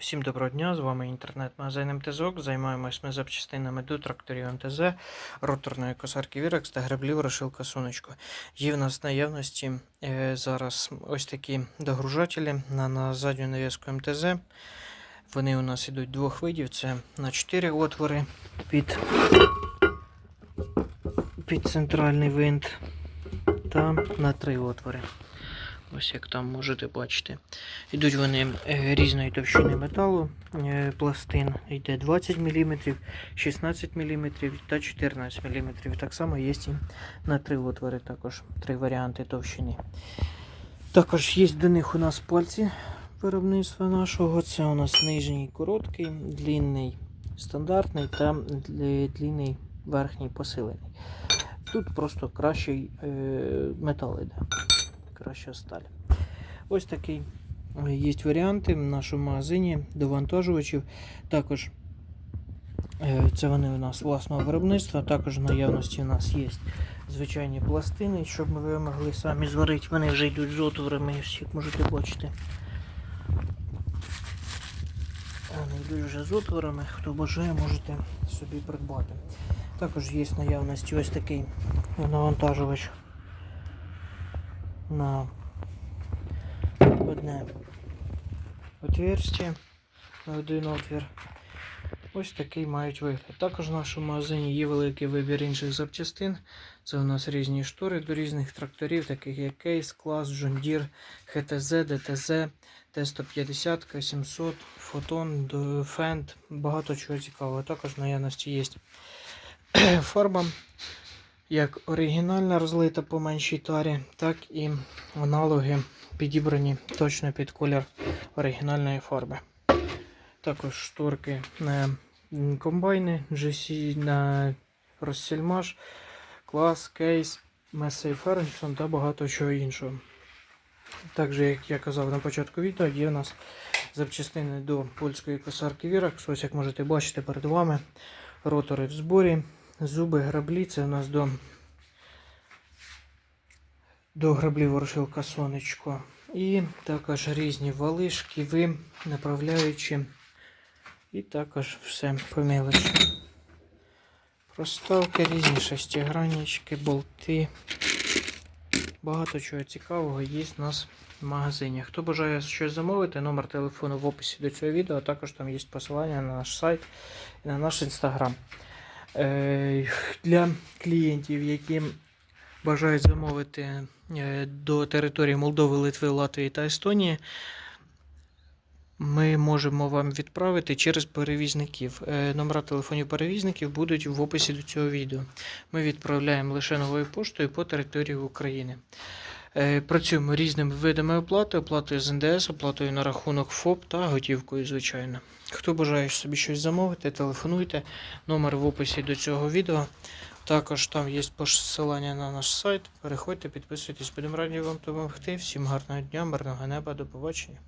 Всім доброго дня, з вами інтернет-магазин МТЗОК. Займаємось ми запчастинами до тракторів МТЗ, роторної косарки Вірекс та греблів розшилка Сонечко. Є в нас наявності е, зараз ось такі догружателі на, на задню нав'язку МТЗ. Вони у нас ідуть двох видів: це на 4 отвори під, під центральний винт та на 3 отвори. Ось як там можете бачити. Ідуть вони е, різної товщини металу. Е, пластин йде 20 мм, 16 мм та 14 мм. Так само є і на три отвори, також три варіанти товщини. Також є до них у нас пальці виробництва нашого. Це у нас нижній короткий, длинний стандартний та длі- длинний верхній посилений. Тут просто кращий е, метал іде краща сталь. Ось такий е, є варіанти в нашому магазині довантажувачів. Також е, це вони у нас власного виробництва. Також в наявності у нас є звичайні пластини, щоб ви могли самі зварити. Вони вже йдуть з отворами, як можете бачити. Вони йдуть вже з отворами. Хто бажає, можете собі придбати. Також є наявності ось такий навантажувач на одне отверстие, на один отвір. Ось такий мають вигляд. Також в нашому магазині є великий вибір інших запчастин. Це у нас різні штори до різних тракторів, таких як Кейс, Клас, Deere, HTZ, DTZ, Т-150, К700, Фотон, Fendt, багато чого цікавого. Також в наявності є фарба як оригінальна розлита по меншій тарі, так і аналоги підібрані точно під колір оригінальної фарби. Також шторки на комбайни, GC на розсільмаш, клас, кейс, Месей Фергюсон та багато чого іншого. Також, як я казав на початку відео, є у нас запчастини до польської косарки Virax. Ось як можете бачити перед вами ротори в зборі, зуби, граблі. Це у нас до до граблів ворошилка сонечко. І також різні вали, шківи, направляючі. І також все по мелочі. Проставки різні, шестиграннички, болти. Багато чого цікавого є в нас в магазині. Хто бажає щось замовити, номер телефону в описі до цього відео, а також там є посилання на наш сайт і на наш інстаграм. Е, Для клієнтів, які бажають замовити е, до території Молдови, Литви, Латвії та Естонії, ми можемо вам відправити через перевізників. Е, Номера телефонів перевізників будуть в описі до цього відео. Ми відправляємо лише новою поштою по території України. Е, Працюємо різними видами оплати, оплатою з НДС, оплатою на рахунок ФОП та готівкою, звичайно. Хто бажає собі щось замовити, телефонуйте. Номер в описі до цього відео. Також там є посилання на наш сайт. Переходьте, підписуйтесь, будемо раді вам допомогти. Всім гарного дня, мирного неба, до побачення.